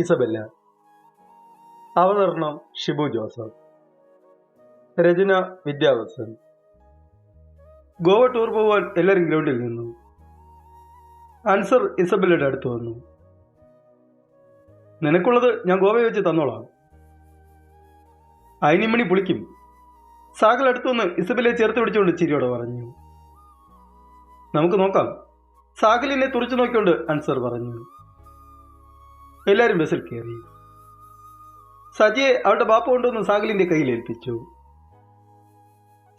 Isabella. അവതരണം ഷിബു ജോസഫ്. രചന Vidyavasan Goa tour പോവാൻ എല്ലാവരും ഗ്രൗണ്ടിൽ നിന്നു. അൻസർ ഇസബെല്ലയുടെ അടുത്ത് വന്നു. നിനക്കുള്ളത് ഞാൻ ഗോവയിൽ വെച്ച് തന്നോളാം. അയിനിമണി പുളിക്കും. സാഗൽ അടുത്തുനിന്ന് ഇസബെല്ലെ ചേർത്ത് പിടിച്ചുകൊണ്ട് ചിരിയോടെ പറഞ്ഞു. നമുക്ക് നോക്കാം. സാഗലിനെ തുറച്ചു നോക്കിക്കൊണ്ട് അൻസർ പറഞ്ഞു. എല്ലാവരും ബസ്സിൽ കയറി. സജിയെ അവളുടെ ബാപ്പ കൊണ്ടുവന്ന് സാഗലിന്റെ കയ്യിൽ ഏൽപ്പിച്ചു.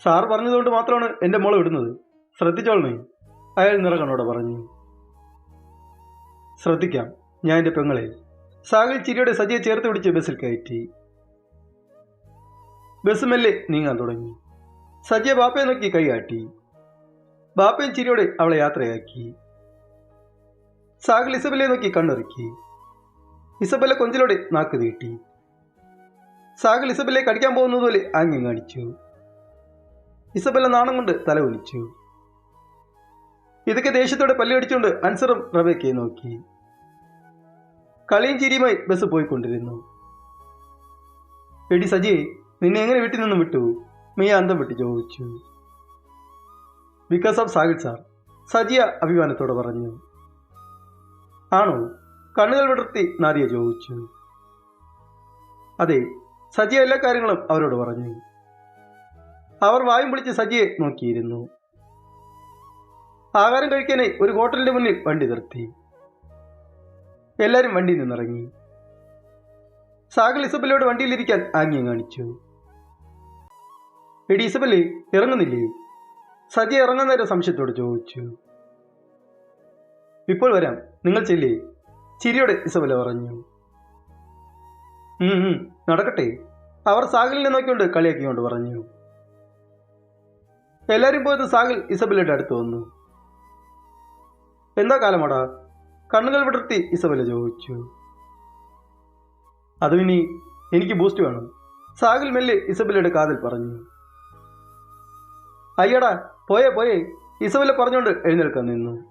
സാർ പറഞ്ഞതുകൊണ്ട് മാത്രമാണ് എന്റെ മോളെ വിടുന്നത്. ശ്രദ്ധിച്ചോളണേ. അയാൾ നിറകണ്ണോടെ പറഞ്ഞു. ശ്രദ്ധിക്കാം ഞാൻ എന്റെ പെങ്ങളെ. സാഗൽ ചിരിയുടെ സജിയെ ചേർത്ത് പിടിച്ച് ബസ്സിൽ കയറ്റി. ബസ് മെല്ലെ നീങ്ങാൻ തുടങ്ങി. സജിയെ ബാപ്പയെ നോക്കി കൈകാട്ടി ബാപ്പയും ചിരിയോടെ അവളെ യാത്രയാക്കി. സാഗൽ ഇസബലെ നോക്കി കണ്ണിറുക്കി. ഇസബല കൊഞ്ചിലൂടെ നാക്ക് നീട്ടി. സാഗൽ ഇസബലെ കടിക്കാൻ പോകുന്നതുപോലെ ആംഗ്യം കാണിച്ചു. ഇസബല നാണം കൊണ്ട് തല ഒലിച്ചു ഇതൊക്കെ ദേഷ്യത്തോടെ പല്ലുകടിച്ചുകൊണ്ട് അൻസറും റബേക്കയെ നോക്കി. കളിയും ചിരിയുമായി ബസ് പോയിക്കൊണ്ടിരുന്നു. എടി സജി നിന്നെ എങ്ങനെ വീട്ടിൽ നിന്നും വിട്ടു? മിയ അന്തം വിട്ട് ചോദിച്ചു. വികാസ് ഓഫ് സാഗിൽ സാർ സജിയ അഭിമാനത്തോടെ പറഞ്ഞു. ആണോ? കണ്ണുകൾ വിടർത്തി നാദിയ ചോദിച്ചു. അതെ സജിയ എല്ലാ കാര്യങ്ങളും അവരോട് പറഞ്ഞു. അവർ വായും പിടിച്ച് സജിയെ നോക്കിയിരുന്നു. ആഹാരം കഴിക്കാനായി ഒരു ഹോട്ടലിന്റെ മുന്നിൽ വണ്ടി നിർത്തി. എല്ലാവരും വണ്ടിയിൽ നിന്നിറങ്ങി. സാഗൽ ഇസബലിയോട് വണ്ടിയിലിരിക്കാൻ ആംഗ്യം കാണിച്ചു. എടി ഇസബലി ഇറങ്ങുന്നില്ലേ? സജി ഇറങ്ങുന്നവരെ സംശയത്തോട് ചോദിച്ചു. ഇപ്പോൾ വരാം നിങ്ങൾ ചെല്ലേ. ചിരിയോടെ ഇസബല പറഞ്ഞു. "ഉം, ഉം, നടക്കട്ടെ. അവർ സാഗലിനെ നോക്കിക്കൊണ്ട് കളിയാക്കിക്കൊണ്ട് പറഞ്ഞു. എല്ലാരും പോയത് സാഗൽ ഇസബലയുടെ അടുത്ത് വന്നു. എന്താ കാലമാടാ? കണ്ണുകൾ വിടർത്തി ഇസബല ചോദിച്ചു. അത് ഇനി എനിക്ക് ബൂസ്റ്റ് വേണം. സാഹിൽ മെല്ലെ ഇസബലയുടെ കാതിൽ പറഞ്ഞു. അയ്യടാ പോയേ പോയേ. ഇസബല പറഞ്ഞുകൊണ്ട് എഴുന്നേൽക്കാൻ നിന്നു.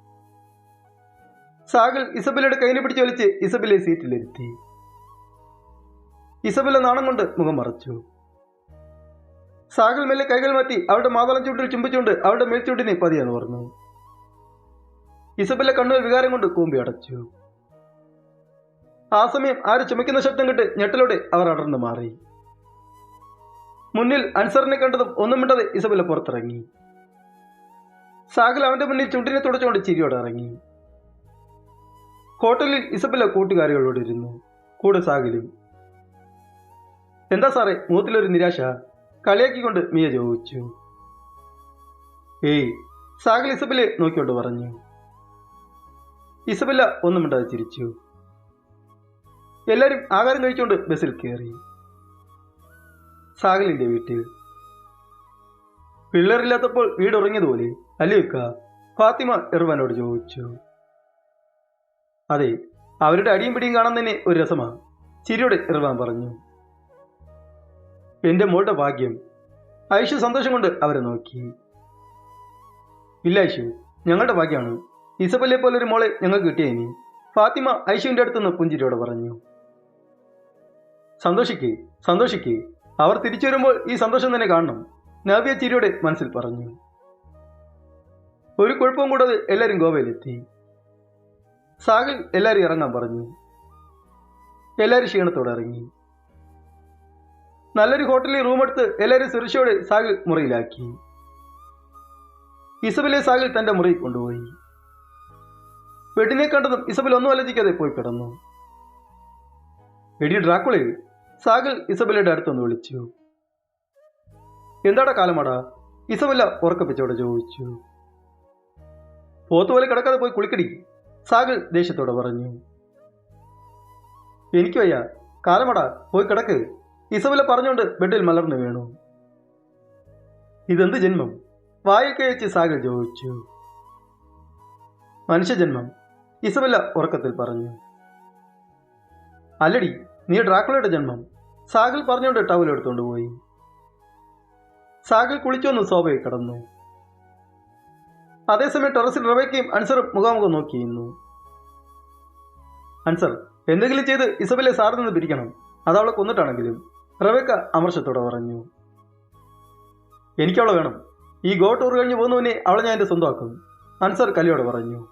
സാഗൽ ഇസബലയുടെ കയ്യിൽ പിടിച്ച് വലിച്ച് ഇസബിലെ സീറ്റിലിരുത്തി. ഇസബല നാണം കൊണ്ട് മുഖം മറച്ചു. സാഗൽ മെല്ലെ കൈകൾ മാറ്റി അവളുടെ മാതളം ചൂണ്ടിൽ ചുംബിച്ചുകൊണ്ട് അവളുടെ മേൽച്ചൂണ്ടിനെ പതിയെന്ന് പറഞ്ഞു ഇസബല കണ്ണുകൾ വികാരം കൊണ്ട് കൂമ്പി അടച്ചു. ആ സമയം ആര് ചുമക്കുന്ന ശബ്ദം കേട്ട് ഞെട്ടലോടെ അവർ അടർന്നു മാറി. മുന്നിൽ അൻസറിനെ കണ്ടതും ഒന്നും മിണ്ടാതെ ഇസബല പുറത്തിറങ്ങി. സാഗൽ അവന്റെ മുന്നിൽ ചുണ്ടിനെ തുടച്ചുകൊണ്ട് ചിരിയോടെ ഇറങ്ങി. ഹോട്ടലിൽ ഇസബല കൂട്ടുകാരികളോട് ഇരുന്നു. കൂടെ സാഗിലും എന്താ സാറേ മുഖത്തിലൊരു നിരാശ? കളിയാക്കിക്കൊണ്ട് മിയ ചോദിച്ചു. ഏയ് സാഗൽ ഇസബലെ നോക്കിക്കൊണ്ട് പറഞ്ഞു. ഇസബെല്ല ഒന്നും മിണ്ടാതെ ചിരിച്ചു. എല്ലാവരും ആഹാരം കഴിച്ചുകൊണ്ട് ബസ്സിൽ കയറി സാഗലിന്റെ വീട്ടിൽ. പിള്ളേരില്ലാത്തപ്പോൾ വീട് ഉറങ്ങിയതുപോലെ അല്ലേക്ക ഫാത്തിമ ഇർവാനോട് ചോദിച്ചു. അതെ അവരുടെ അടിയും പിടിയും കാണാൻ തന്നെ ഒരു രസമാണ്. ചിരിയോടെ ഇർവാൻ പറഞ്ഞു. എന്റെ മോളുടെ ഭാഗ്യം. ഐഷു സന്തോഷം കൊണ്ട് അവരെ നോക്കി. ഇല്ല ഐഷു ഞങ്ങളുടെ ഭാഗ്യമാണ്. ഇസബല്ലെ പോലൊരു മോളെ ഞങ്ങൾക്ക് കിട്ടിയ ഇനി. ഫാത്തിമ ഐഷുവിന്റെ അടുത്തുനിന്ന് പുഞ്ചിരിയോടെ പറഞ്ഞു. സന്തോഷിക്കേ സന്തോഷിക്കേ. അവർ തിരിച്ചു വരുമ്പോൾ ഈ സന്തോഷം തന്നെ കാണണം. നവ്യ ചിരിയോടെ മനസ്സിൽ പറഞ്ഞു. ഒരു കുഴപ്പവും കൂടാതെ എല്ലാവരും ഗോവയിലെത്തി. സാഗിൽ എല്ലാവരും ഇറങ്ങാൻ പറഞ്ഞു. എല്ലാവരും ക്ഷീണത്തോടെ ഇറങ്ങി. നല്ലൊരു ഹോട്ടലിൽ റൂം എടുത്ത് എല്ലാവരും സുരക്ഷയോടെ സാഗിൽ മുറിയിലാക്കി. ഇസബിലെ സാഗിൽ തന്റെ മുറിയിൽ കൊണ്ടുപോയി. വെടിനെ കണ്ടതും ഇസബിൽ ഒന്നും ആലോചിക്കാതെ പോയി കിടന്നു. എടി ഡ്രാക്കുളെ സാഗൽ ഇസബലയുടെ അടുത്തൊന്ന് വിളിച്ചു. എന്താടാ കാലമാടാ? ഇസബല്ല ഉറക്കപ്പിച്ചോടെ ചോദിച്ചു. പോത്തുപോലെ കിടക്കാതെ പോയി കുളിക്കടി. സാഗൽ ദേഷ്യത്തോടെ പറഞ്ഞു. എനിക്ക് വയ്യ. കാലമട പോയി കിടക്ക്. ഇസബല പറഞ്ഞുകൊണ്ട് ബെഡിൽ മലർന്നു വീണു. ഇതെന്ത് ജന്മം? വായിൽ കയച്ച് സാഗൽ ചോദിച്ചു. മനുഷ്യജന്മം ഇസബല്ല ഉറക്കത്തിൽ പറഞ്ഞു. അല്ലടി നീ ഡ്രാക്കുളയുടെ ജന്മം. സാഗൽ പറഞ്ഞുകൊണ്ട് ടവൽ എടുത്തുകൊണ്ട് പോയി. സാഗൽ കുളിച്ചൊന്ന് സോഫയിൽ കിടന്നു. അതേസമയം ടെറസിൽ റബേക്കയും അൻസറും മുഖാമുഖം നോക്കിയിരുന്നു. അൻസർ എന്തെങ്കിലും ചെയ്ത് ഇസബലെ സാറിൽ നിന്ന് പിരിക്കണം. അതവളെ കൊന്നിട്ടാണെങ്കിലും റബേക്ക അമർഷത്തോടെ പറഞ്ഞു. എനിക്കവളെ വേണം. ഈ ഗോ ടൂർ കഴിഞ്ഞ് പോകുന്നവനെ അവളെ ഞാൻ എന്റെ സ്വന്തമാക്കും. അൻസർ കലിയോടെ പറഞ്ഞു.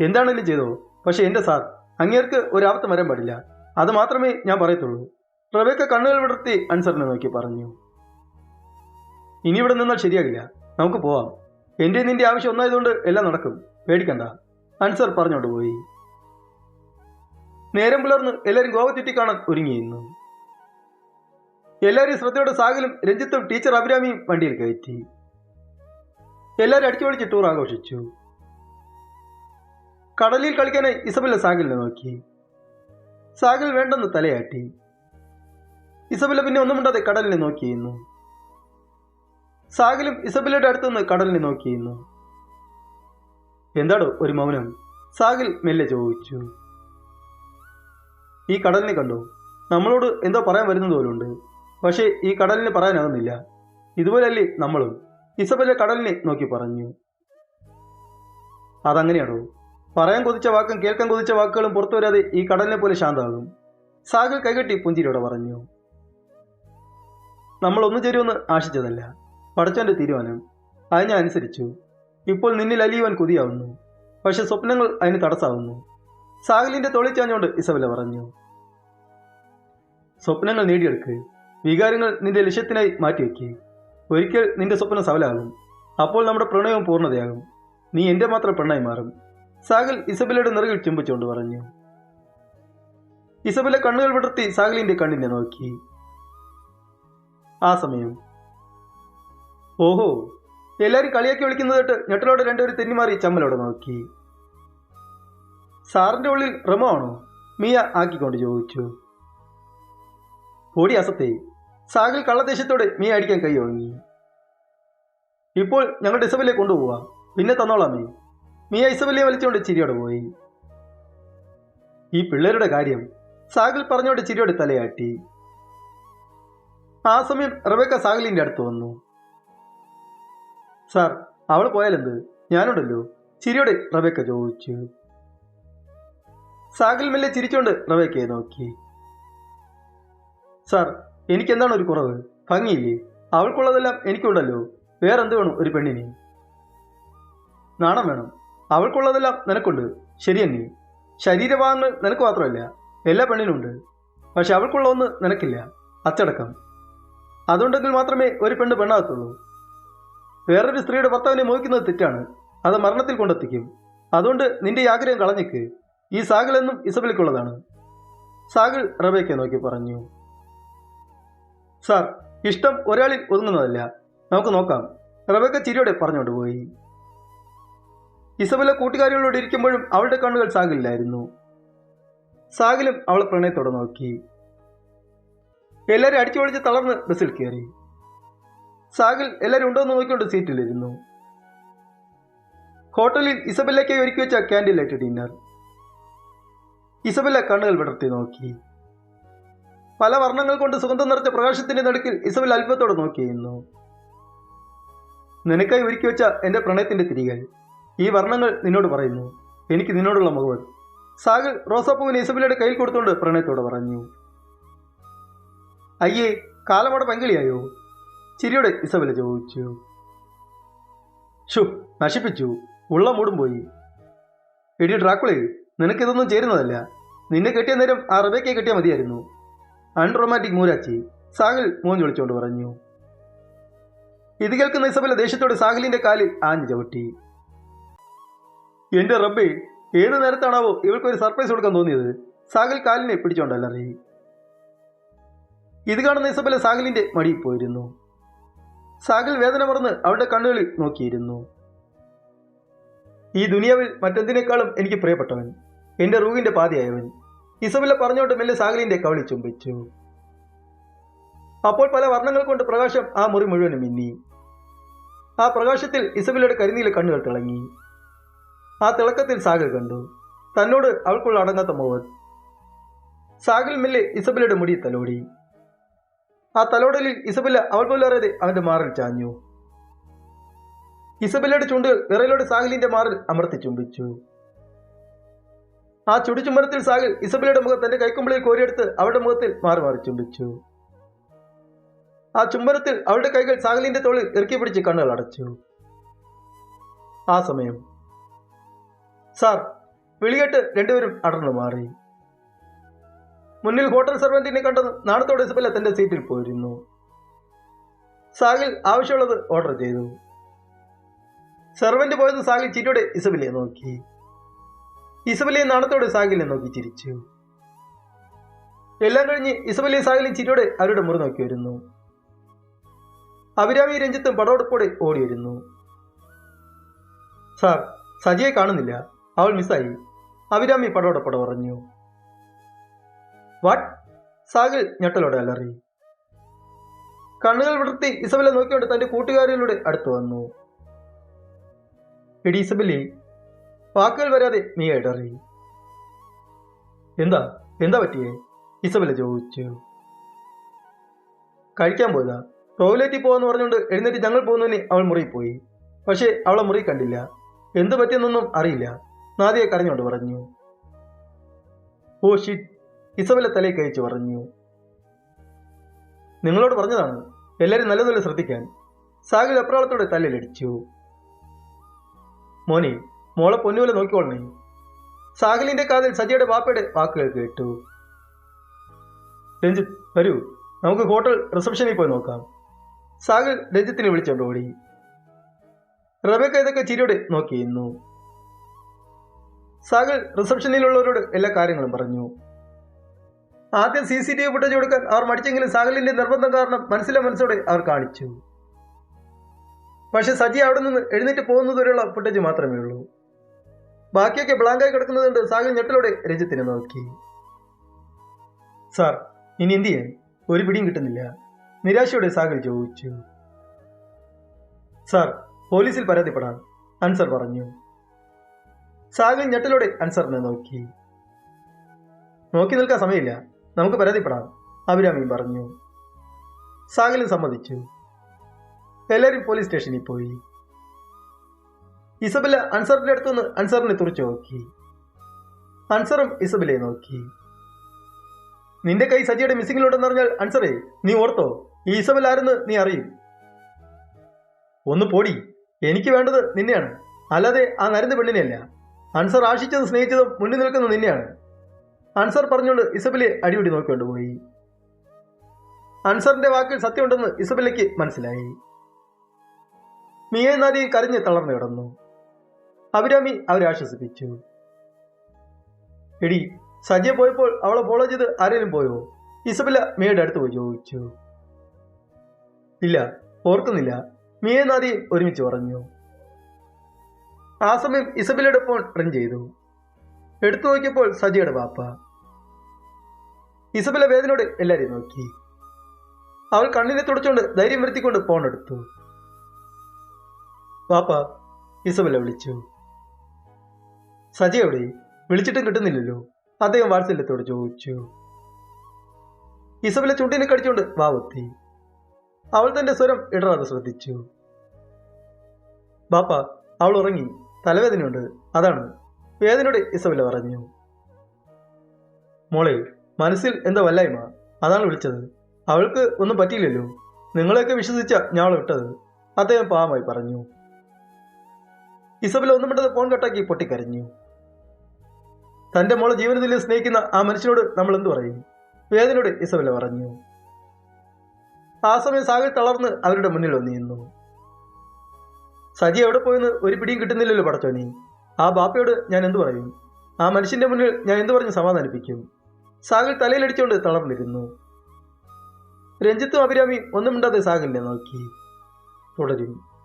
എന്താണെങ്കിലും ചെയ്തോ പക്ഷെ എന്റെ സാർ അങ്ങേർക്ക് ഒരാപത്തം വരാൻ പാടില്ല. അത് മാത്രമേ ഞാൻ പറയത്തുള്ളൂ. റബേക്ക കണ്ണുകൾ വിടർത്തി അൻസറിനെ നോക്കി പറഞ്ഞു. ഇനി ഇവിടെ നിന്നാൽ ശരിയാകില്ല. നമുക്ക് പോവാം. എന്റെ നിന്റെ ആവശ്യം ഒന്നായതുകൊണ്ട് എല്ലാം നടക്കും. പേടിക്കണ്ട. അൻസർ പറഞ്ഞോണ്ട് പോയി. നേരം പുലർന്ന് എല്ലാവരും ഗോവ ചുറ്റിക്കാണാൻ ഒരുങ്ങിയിരുന്നു. എല്ലാവരും ശ്രദ്ധയോടെ സാഗലും രഞ്ജിത്തും ടീച്ചർ അഭിരാമിയും വണ്ടിയിൽ കയറ്റി. എല്ലാവരും അടിച്ചു പൊളിച്ച് ടൂർ ആഘോഷിച്ചു. കടലിൽ കളിക്കാനായി ഇസബല്ല സാഗലിനെ നോക്കി. സാഗൽ വേണ്ടെന്ന് തലയാട്ടി. ഇസബല്ല പിന്നെ ഒന്നും മിണ്ടാതെ കടലിനെ നോക്കിയിരുന്നു. സാഗലും ഇസബിലയുടെ അടുത്തുനിന്ന് കടലിനെ നോക്കിയിരുന്നു. എന്താടോ ഒരു മൗനം? സാഗിൽ മെല്ലെ ചോദിച്ചു. ഈ കടലിനെ കണ്ടോ? നമ്മളോട് എന്തോ പറയാൻ വരുന്നത് പോലുണ്ട്. പക്ഷേ ഈ കടലിനെ പറയാനാകുന്നില്ല ഇതുപോലല്ലേ നമ്മളും. ഇസബല്ല കടലിനെ നോക്കി പറഞ്ഞു. അതങ്ങനെയാണോ പറയാൻ കൊതിച്ച വാക്കും കേൾക്കാൻ കൊതിച്ച വാക്കുകളും പുറത്തു വരാതെ ഈ കടലിനെ പോലെ ശാന്തമാകും. സാഗൽ കൈകെട്ടി പുഞ്ചിരിയോടെ പറഞ്ഞു. നമ്മൾ ഒന്നു ചേരുമെന്ന് ആശിച്ചതല്ല. പടച്ചവന്റെ തീരുമാനം അത് ഞാൻ അനുസരിച്ചു. ഇപ്പോൾ നിന്നിൽ അലിയുവാൻ കൊതിയാവുന്നു. പക്ഷെ സ്വപ്നങ്ങൾ അതിന് തടസ്സാവുന്നു സാഗലിന്റെ തൊളിച്ചാഞ്ഞോണ്ട് ഇസബല പറഞ്ഞു സ്വപ്നങ്ങൾ നേടിയെടുക്ക്. വികാരങ്ങൾ നിന്റെ ലക്ഷ്യത്തിനായി മാറ്റിവെക്ക്. ഒരിക്കൽ നിന്റെ സ്വപ്നം സഫലാകും അപ്പോൾ നമ്മുടെ പ്രണയവും പൂർണതയാകും. നീ എന്റെ മാത്രം പെണ്ണായി മാറും. സാഗൽ ഇസബലയുടെ നിറകിൽ ചുംബിച്ചുകൊണ്ട് പറഞ്ഞു. ഇസബല കണ്ണുകൾ വിടർത്തി സാഗലിന്റെ കണ്ണിനെ നോക്കി. ആ സമയം ഓഹോ. എല്ലാരും കളിയാക്കി വിളിക്കുന്നത് കേട്ട് ഞെട്ടലോടെ രണ്ടുപേരും തെന്നിമാറി ചമ്മലോടെ നോക്കി. സാറിന്റെ ഉള്ളിൽ റമോ ആണോ മിയ ആക്കിക്കൊണ്ട് ചോദിച്ചു. ഓടി അസത്തെ. സാഗൽ കള്ളദേശത്തോടെ മിയ അടിക്കാൻ കൈ വാങ്ങി ഇപ്പോൾ ഞങ്ങൾ ഇസബലെ കൊണ്ടുപോവാ. പിന്നെ തന്നോളാമേ മിയ. ഇസബലിയെ വലിച്ചുകൊണ്ട് ചിരിയോടെ പോയി. ഈ പിള്ളേരുടെ കാര്യം സാഗൽ പറഞ്ഞോണ്ട് ചിരിയോടെ തലയാട്ടി. ആ സമയം റബേക്ക സാഗലിന്റെ അടുത്ത് വന്നു. സാർ അവൾ പോയാലെന്ത്? ഞാനുണ്ടല്ലോ. ചിരിയോടെ റബേക്ക ചോദിച്ചു. സാഗിൽ മെല്ലെ ചിരിച്ചോണ്ട് റബേക്കയെ നോക്കി. സാർ എനിക്കെന്താണ് ഒരു കുറവ്? ഭംഗിയില്ലേ? അവൾക്കുള്ളതെല്ലാം എനിക്കുണ്ടല്ലോ. വേറെന്ത് വേണം ഒരു പെണ്ണിന്? നാണം വേണം. അവൾക്കുള്ളതെല്ലാം നിനക്കുണ്ട്. ശരിയെന്നെ ശരീരഭാഗങ്ങൾ നിനക്ക് മാത്രമല്ല എല്ലാ പെണ്ണിനുണ്ട് പക്ഷെ അവൾക്കുള്ള ഒന്ന് നിനക്കില്ല. അച്ചടക്കം. അതുണ്ടെങ്കിൽ മാത്രമേ ഒരു പെണ്ണ് പെണ്ണാകത്തുള്ളൂ. വേറൊരു സ്ത്രീയുടെ ഭർത്താവിനെ മോഹിക്കുന്നത് തെറ്റാണ്. അത് മരണത്തിൽ കൊണ്ടെത്തിക്കും. അതുകൊണ്ട് നിന്റെ ഈ ആഗ്രഹം കളഞ്ഞിക്ക്. ഈ സാഗിൾ എന്നും ഇസബലിക്കുള്ളതാണ്. സാഗിൾ റബേക്കെ നോക്കി പറഞ്ഞു. സാർ ഇഷ്ടം ഒരാളിൽ ഒതുങ്ങുന്നതല്ല. നമുക്ക് നോക്കാം. റബേക്ക ചിരിയോടെ പറഞ്ഞുകൊണ്ട് പോയി. ഇസബല കൂട്ടുകാരികളോട് ഇരിക്കുമ്പോഴും അവളുടെ കണ്ണുകൾ സാഗിലില്ലായിരുന്നു സാഗിലും അവളെ പ്രണയത്തോടെ നോക്കി. എല്ലാവരും അടിച്ചു പൊളിച്ച് തളർന്ന് ബസ്സിൽ കയറി. സാഗിൽ എല്ലാവരും ഉണ്ടോ എന്ന് നോക്കിക്കൊണ്ട് സീറ്റിലിരുന്നു. ഹോട്ടലിൽ ഇസബല്ലയ്ക്കായി ഒരുക്കി വെച്ച ക്യാൻഡിൽ ലൈറ്റ് ഡിന്നർ. ഇസബല്ല കണ്ണുകൾ വിടർത്തി നോക്കി. പല വർണങ്ങൾ കൊണ്ട് സുഗന്ധം നിറച്ച പ്രകാശത്തിന്റെ നടുക്കിൽ ഇസബൽ അത്ഭുതത്തോടെ നോക്കിയിരുന്നു. നിനക്കായി ഒരുക്കി വെച്ച എന്റെ പ്രണയത്തിന്റെ തിരികൾ. ഈ വർണങ്ങൾ നിന്നോട് പറയുന്നു. എനിക്ക് നിന്നോടുള്ള മുഖവൻ സാഗൽ റോസാപ്പൂവിനെ ഇസബലയുടെ കയ്യിൽ കൊടുത്തുകൊണ്ട് പ്രണയത്തോട് പറഞ്ഞു. അയ്യേ കാലമോടെ പങ്കളിയായോ? ചിരിയോടെ ഇസബല ചോദിച്ചു. ഷു നശിപ്പിച്ചു. ഉള്ള മൂടും പോയി. എടി ഡ്രാക്കുളേ നിനക്കിതൊന്നും ചേരുന്നതല്ല. നിന്നെ കെട്ടിയ നേരം ആ റബേക്കെ കെട്ടിയാൽ മതിയായിരുന്നു. അൺറൊമാറ്റിക് മൂരാച്ചി സാഹിൽ മോൻ വിളിച്ചുകൊണ്ട് പറഞ്ഞു. ഇത് കേൾക്കുന്ന ഇസബല ദേഷ്യത്തോടെ സാഹിലിന്റെ കാലിൽ ആഞ്ഞു ചവിട്ടി. എന്റെ റബ്ബേ ഏത് നേരത്താണാവോ ഇവൾക്കൊരു സർപ്രൈസ് കൊടുക്കാൻ തോന്നിയത്? സാഹിൽ കാലിനെ പിടിച്ചോണ്ടല്ലറി. ഇത് കാണുന്ന ഇസബല സാഹിലിന്റെ മടിയിൽ പോയിരുന്നു. സാഹിൽ വേദന മറന്ന് അവളുടെ കണ്ണുകളിൽ നോക്കിയിരുന്നു. ഈ ദുനിയാവിൽ മറ്റെന്തിനേക്കാളും എനിക്ക് പ്രിയപ്പെട്ടവൻ എന്റെ റൂവിന്റെ പാതിയായവൻ. ഇസബില പറഞ്ഞോട്ട് മെല്ലെ സാഗലിന്റെ കവളി ചുംബിച്ചു. അപ്പോൾ പല വർണങ്ങൾ കൊണ്ട് പ്രകാശം ആ മുറി മുഴുവനും മിന്നി. ആ പ്രകാശത്തിൽ ഇസബിലയുടെ കരിനീല കണ്ണുകൾ തിളങ്ങി. ആ തിളക്കത്തിൽ സാഗൽ കണ്ടു. തന്നോട് അവൾക്കുള്ള അടങ്ങാത്ത മോഹൻ സാഗൽ മെല്ലെ ഇസബിലയുടെ മുടി തലോടി. ആ തലോടലിൽ ഇസബില്ല അവൾ പോലും അറിയാതെ അവന്റെ മാറിൽ ചാഞ്ഞു. ഇസബില്ലയുടെ ചുണ്ടുകൾ വിറയിലോട് സാഹിലിന്റെ മാറിൽ അമർത്തി ചുംബിച്ചു. ആ ചുടിച്ചുമരത്തിൽ സാഹിൽ ഇസബിലയുടെ മുഖം തന്റെ കൈക്കുമ്പിളിൽ കോരിയെടുത്ത് അവളുടെ മുഖത്തിൽ മാറി മാറി ചുംബിച്ചു. ആ ചുംബനത്തിൽ അവളുടെ കൈകൾ സാഗലിന്റെ തോളിൽ ഇറക്കി പിടിച്ച് കണ്ണുകൾ അടച്ചു. ആ സമയം. സാർ വിളികേട്ട് രണ്ടുപേരും അടർന്നു മാറി. മുന്നിൽ ഹോട്ടൽ സെർവന്റിനെ കണ്ടത് നാണത്തോടെ ഇസബല തന്റെ സീറ്റിൽ പോയിരുന്നു. സാഹിൽ ആവശ്യമുള്ളത് ഓർഡർ ചെയ്തു. സെർവന്റ് പോയത് സാഹിൽ ചിരിയോടെ ഇസബലയെ നോക്കി. ഇസബലയെ നാണത്തോടെ സാഹിലിനെ നോക്കി ചിരിച്ചു. എല്ലാം കഴിഞ്ഞ് ഇസബലയും സാഹിലും ചിരിയോടെ അവരുടെ മുറി നോക്കി വരുന്നു. അഭിരാമി രഞ്ജിത്തും പടവെടുപ്പോടെ ഓടി വരുന്നു. സാർ സജിയെ കാണുന്നില്ല. അവൾ മിസ്സായി അഭിരാമി പടവെടുപ്പോടെ പറഞ്ഞു. വാട്ട് സാഗിൽ ഞെട്ടലോടെ അലറി. കണ്ണുകൾ വിടർത്തി ഇസബല നോക്കിക്കൊണ്ട് തന്റെ കൂട്ടുകാരികളുടെ അടുത്ത് വന്നു. എടി ഇസബലി വാക്കുകൾ വരാതെ നീ ഇടറി. എന്താ? എന്താ പറ്റിയേ? ഇസബെല്ല ചോദിച്ചു. കഴിക്കാൻ പോയതാ. ടോയ്ലറ്റിൽ പോകാന്ന് പറഞ്ഞുകൊണ്ട് എഴുന്നേറ്റ് ഞങ്ങൾ പോകുന്നതിന് അവൾ മുറിയിൽ പോയി പക്ഷേ അവളെ മുറി കണ്ടില്ല. എന്ത് പറ്റിയെന്നൊന്നും അറിയില്ല. നാദിയെ കരഞ്ഞുകൊണ്ട് പറഞ്ഞു. ഓ ഷിറ്റ് ഇസബല തലയിൽ കഴിച്ചു പറഞ്ഞു. നിങ്ങളോട് പറഞ്ഞതാണ് എല്ലാവരും നല്ലതുപോലെ ശ്രദ്ധിക്കാൻ. സാഗിൽ അപ്രാളത്തോടെ തലയിലടിച്ചു മോനെ മോളെ പൊന്നുപോലെ നോക്കിക്കോളണേ. സാഗലിന്റെ കാതിൽ സജിയുടെ വാപ്പയുടെ വാക്കുകൾ കേട്ടു. രഞ്ജിത്ത് വരൂ നമുക്ക് ഹോട്ടൽ റിസപ്ഷനിൽ പോയി നോക്കാം. സാഗൽ രഞ്ജിത്തിനെ വിളിച്ചോണ്ട് ഓടി. റബേക്ക ഇതൊക്കെ ചിരിയോടെ നോക്കിയിരുന്നു സാഗൽ റിസപ്ഷനിലുള്ളവരോട് എല്ലാ കാര്യങ്ങളും പറഞ്ഞു. ആദ്യം C C T V footage കൊടുക്കാൻ അവർ മടിച്ചെങ്കിലും സാഗലിന്റെ നിർബന്ധം കാരണം മനസ്സിലെ മനസ്സോടെ അവർ കാണിച്ചു. പക്ഷെ സജി അവിടെ നിന്ന് എഴുന്നേറ്റ് പോകുന്നതുവരെയുള്ള ഫുട്ടേജ് മാത്രമേ ഉള്ളൂ. ബാക്കിയൊക്കെ ബ്ലാങ്കായി കിടക്കുന്നത് കൊണ്ട് സാഹിൽ ഞെട്ടലോടെ രഞ്ജിത്തിനെ നോക്കി. സാർ ഇനി എന്ത് ചെയ്യാൻ? ഒരു പിടിയും കിട്ടുന്നില്ല. നിരാശയോടെ സാഹിൽ ചോദിച്ചു. സാർ പോലീസിൽ പരാതിപ്പെടാം അൻസർ പറഞ്ഞു. സാഹിൽ ഞെട്ടലോടെ അൻസറിനെ നോക്കി. നോക്കി നിൽക്കാൻ സമയമില്ല. നമുക്ക് പരാതിപ്പെടാം. അഭിരാമി പറഞ്ഞു. സാഗലും സമ്മതിച്ചു. എല്ലാവരും പോലീസ് സ്റ്റേഷനിൽ പോയി. ഇസബല അൻസറിന്റെ അടുത്തുനിന്ന് അൻസറിനെ തുറച്ചു നോക്കി. അൻസറും ഇസബലയെ നോക്കി. നിന്റെ കൈ സജിയുടെ മിസ്സിങ്ങിലുണ്ടെന്ന് പറഞ്ഞാൽ അൻസറേ നീ ഓർത്തോ ഈ ഇസബൽ ആരെന്ന് നീ അറിയും. ഒന്ന് പോടി എനിക്ക് വേണ്ടത് നിന്നെയാണ്. അല്ലാതെ ആ നരുന്ന പെണ്ണിനെയല്ല. അൻസർ ആശിച്ചതും സ്നേഹിച്ചതും മുന്നിൽ നിൽക്കുന്നത് നിന്നെയാണ്. അൻസർ പറഞ്ഞുകൊണ്ട് ഇസബലിയെ അടിപിടി നോക്കിക്കൊണ്ട് പോയി. അൻസറിന്റെ വാക്കിൽ സത്യമുണ്ടെന്ന് ഇസബലയ്ക്ക് മനസ്സിലായി. മിയ നദി കരഞ്ഞ് തളർന്നു കിടന്നു. അഭിരാമി അവരെ ആശ്വസിപ്പിച്ചു. എടി സജിയെ പോയപ്പോൾ അവളെ ഫോളോ ചെയ്ത് ആരെങ്കിലും പോയോ? ഇസബല മിയയുടെ അടുത്ത് പോയി ചോദിച്ചു. ഇല്ല ഓർക്കുന്നില്ല. മിയ നദി ഒരുമിച്ച് പറഞ്ഞു. ആ സമയം ഇസബലയുടെ ഫോൺ റിങ് ചെയ്തു. എടുത്തു നോക്കിയപ്പോൾ സജിയുടെ ബാപ്പ ഇസബല വേദനയോട് എല്ലാരെയും നോക്കി. അവൾ കണ്ണിനെ തുടച്ചുകൊണ്ട് ധൈര്യം വരുത്തിക്കൊണ്ട് ഫോൺ എടുത്തു പാപ്പ ഇസബല വിളിച്ചു. സജി വിളിച്ചിട്ടും കിട്ടുന്നില്ലല്ലോ. അദ്ദേഹം വാത്സല്യത്തോട് ചോദിച്ചു. ഇസബല ചുണ്ടിനെ കടിച്ചുകൊണ്ട് വാവത്തി അവൾ തന്റെ സ്വരം ഇടറാതെ ശ്രദ്ധിച്ചു. ബാപ്പ അവൾ ഉറങ്ങി. തലവേദനയുണ്ട്. അതാണ്. വേദനയോട് ഇസബല പറഞ്ഞു. മോളെ മനസ്സിൽ എന്താ വല്ലായ്മ. അതാണ് വിളിച്ചത്. അവൾക്ക് ഒന്നും പറ്റിയില്ലല്ലോ. നിങ്ങളെയൊക്കെ വിശ്വസിച്ച ഞാൻ വിട്ടത്. അദ്ദേഹം പാവമായി പറഞ്ഞു. ഇസബല ഒന്നും വിട്ടത് ഫോൺ കട്ടാക്കി പൊട്ടിക്കരഞ്ഞു. തന്റെ മോളെ ജീവനത്തിൽ സ്നേഹിക്കുന്ന ആ മനുഷ്യനോട് നമ്മൾ എന്തു പറയും? വേദനയോട് ഇസബല പറഞ്ഞു. ആ സമയം സാഗർ തളർന്ന് അവരുടെ മുന്നിൽ വന്നിരുന്നു സജി എവിടെ പോയെന്ന് ഒരു പിടിയും കിട്ടുന്നില്ലല്ലോ പടച്ചോനി. ആ ബാപ്പയോട് ഞാൻ എന്തു പറയും? ആ മനുഷ്യന്റെ മുന്നിൽ ഞാൻ എന്തു പറഞ്ഞ് സമാധാനിപ്പിക്കും? സാഗർ തലയിലടിച്ചുകൊണ്ട് തളർന്നിരുന്നു രഞ്ജിത്തും അഭിരാമിയും ഒന്നും മിണ്ടാതെ സാഗലിനെ നോക്കി. തുടരും.